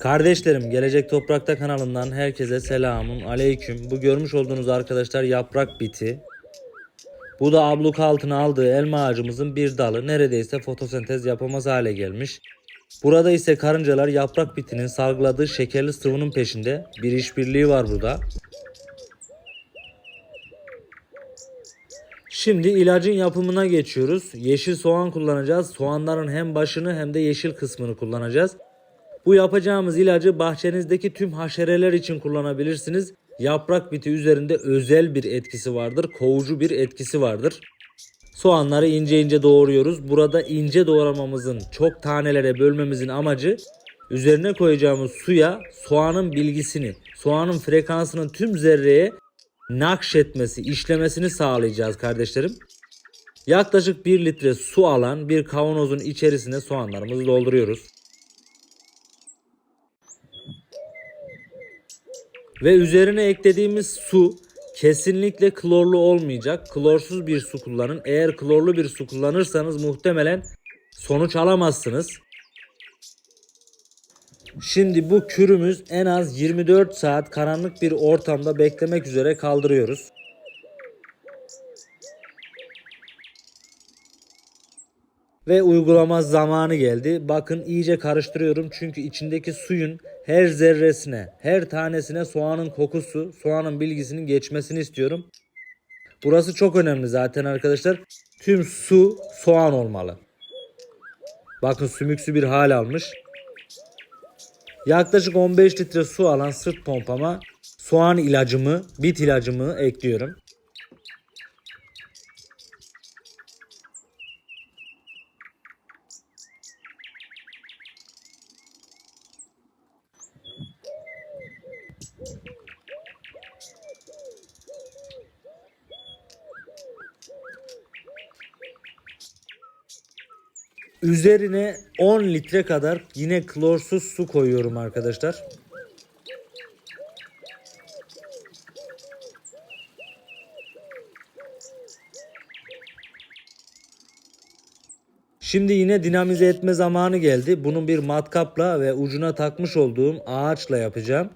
Kardeşlerim Gelecek Toprakta kanalından herkese selamun aleyküm. Bu görmüş olduğunuz arkadaşlar yaprak biti. Bu da abluk altına aldığı elma ağacımızın bir dalı neredeyse fotosentez yapamaz hale gelmiş. Burada ise karıncalar yaprak bitinin salgıladığı şekerli sıvının peşinde. Bir işbirliği var burada. Şimdi ilacın yapımına geçiyoruz. Yeşil soğan kullanacağız. Soğanların hem başını hem de yeşil kısmını kullanacağız. Bu yapacağımız ilacı bahçenizdeki tüm haşereler için kullanabilirsiniz. Yaprak biti üzerinde özel bir etkisi vardır. Kovucu bir etkisi vardır. Soğanları ince ince doğruyoruz. Burada ince doğramamızın çok tanelere bölmemizin amacı üzerine koyacağımız suya soğanın bilgisini, soğanın frekansının tüm zerreye nakşetmesi, işlemesini sağlayacağız kardeşlerim. Yaklaşık 1 litre su alan bir kavanozun içerisine soğanlarımızı dolduruyoruz. Ve üzerine eklediğimiz su kesinlikle klorlu olmayacak. Klorsuz bir su kullanın. Eğer klorlu bir su kullanırsanız muhtemelen sonuç alamazsınız. Şimdi bu kürümüz en az 24 saat karanlık bir ortamda beklemek üzere kaldırıyoruz. Ve uygulama zamanı geldi. Bakın iyice karıştırıyorum çünkü içindeki suyun her zerresine, her tanesine soğanın kokusu, soğanın bilgisinin geçmesini istiyorum. Burası çok önemli zaten arkadaşlar. Tüm su soğan olmalı. Bakın sümüksü bir hal almış. Yaklaşık 15 litre su alan sırt pompama soğan ilacımı, bit ilacımı ekliyorum. Üzerine 10 litre kadar yine klorsuz su koyuyorum arkadaşlar. Şimdi yine dinamize etme zamanı geldi. Bunun bir matkapla ve ucuna takmış olduğum ağaçla yapacağım.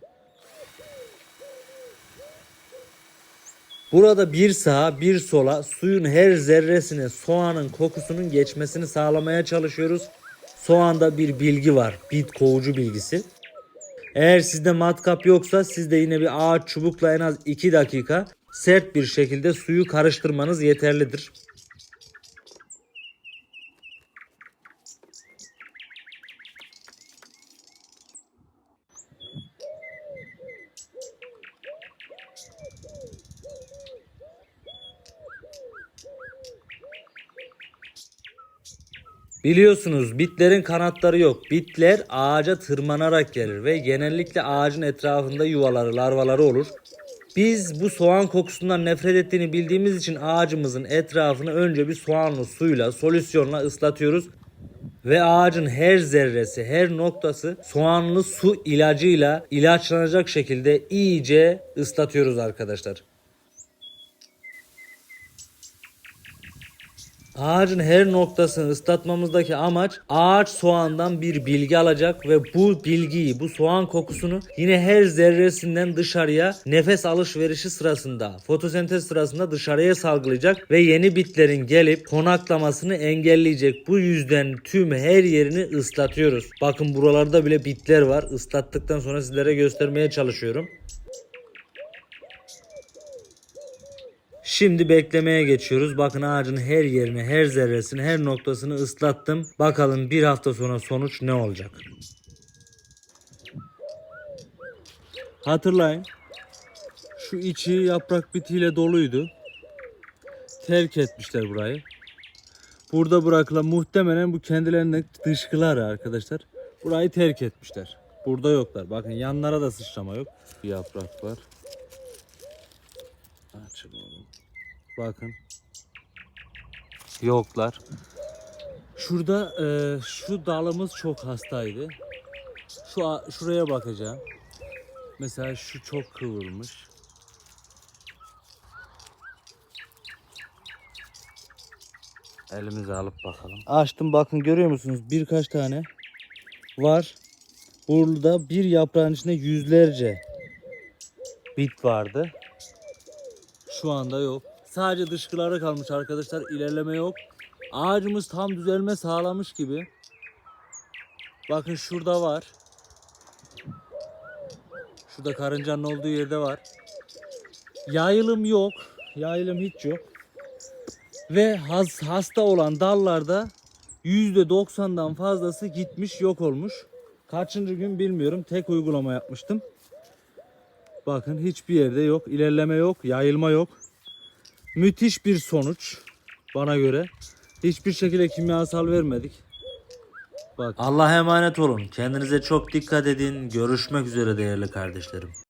Burada bir sağa bir sola suyun her zerresine soğanın kokusunun geçmesini sağlamaya çalışıyoruz. Soğanda bir bilgi var. Bit kovucu bilgisi. Eğer sizde matkap yoksa sizde yine bir ağaç çubukla en az 2 dakika sert bir şekilde suyu karıştırmanız yeterlidir. Biliyorsunuz bitlerin kanatları yok. Bitler ağaca tırmanarak gelir ve genellikle ağacın etrafında yuvaları, larvaları olur. Biz bu soğan kokusundan nefret ettiğini bildiğimiz için ağacımızın etrafını önce bir soğanlı suyla, solüsyonla ıslatıyoruz. Ve ağacın her zerresi, her noktası soğanlı su ilacıyla ilaçlanacak şekilde iyice ıslatıyoruz arkadaşlar. Ağacın her noktasını ıslatmamızdaki amaç ağaç soğandan bir bilgi alacak ve bu bilgiyi, bu soğan kokusunu yine her zerresinden dışarıya nefes alışverişi sırasında, fotosentez sırasında dışarıya salgılayacak ve yeni bitlerin gelip konaklamasını engelleyecek. Bu yüzden tüm her yerini ıslatıyoruz. Bakın buralarda bile bitler var. Islattıktan sonra sizlere göstermeye çalışıyorum. Şimdi beklemeye geçiyoruz. Bakın ağacın her yerini, her zerresini, her noktasını ıslattım. Bakalım bir hafta sonra sonuç ne olacak? Hatırlayın. Şu içi yaprak bitiyle doluydu. Terk etmişler burayı. Burada bırakılan muhtemelen bu kendilerine dışkıları arkadaşlar. Burayı terk etmişler. Burada yoklar. Bakın yanlara da sıçrama yok. Bir yaprak var. Açın oğlum. Bakın. Yoklar. Şurada e, şu dalımız çok hastaydı. Şu şuraya bakacağım. Mesela şu çok kıvırmış. Elimize alıp bakalım. Açtım bakın görüyor musunuz? Birkaç tane var. Burada bir yaprağın içinde yüzlerce bit vardı. Şu anda yok. Sadece dışkıları kalmış arkadaşlar. İlerleme yok. Ağacımız tam düzelme sağlamış gibi. Bakın şurada var. Şurada karıncanın olduğu yerde var. Yayılım yok. Yayılım hiç yok. Ve has, hasta olan dallarda %90'dan fazlası gitmiş yok olmuş. Kaçıncı gün bilmiyorum. Tek uygulama yapmıştım. Bakın hiçbir yerde yok. ilerleme yok. Yayılma yok. Müthiş bir sonuç bana göre. Hiçbir şekilde kimyasal vermedik. Bak. Allah'a emanet olun. Kendinize çok dikkat edin. Görüşmek üzere değerli kardeşlerim.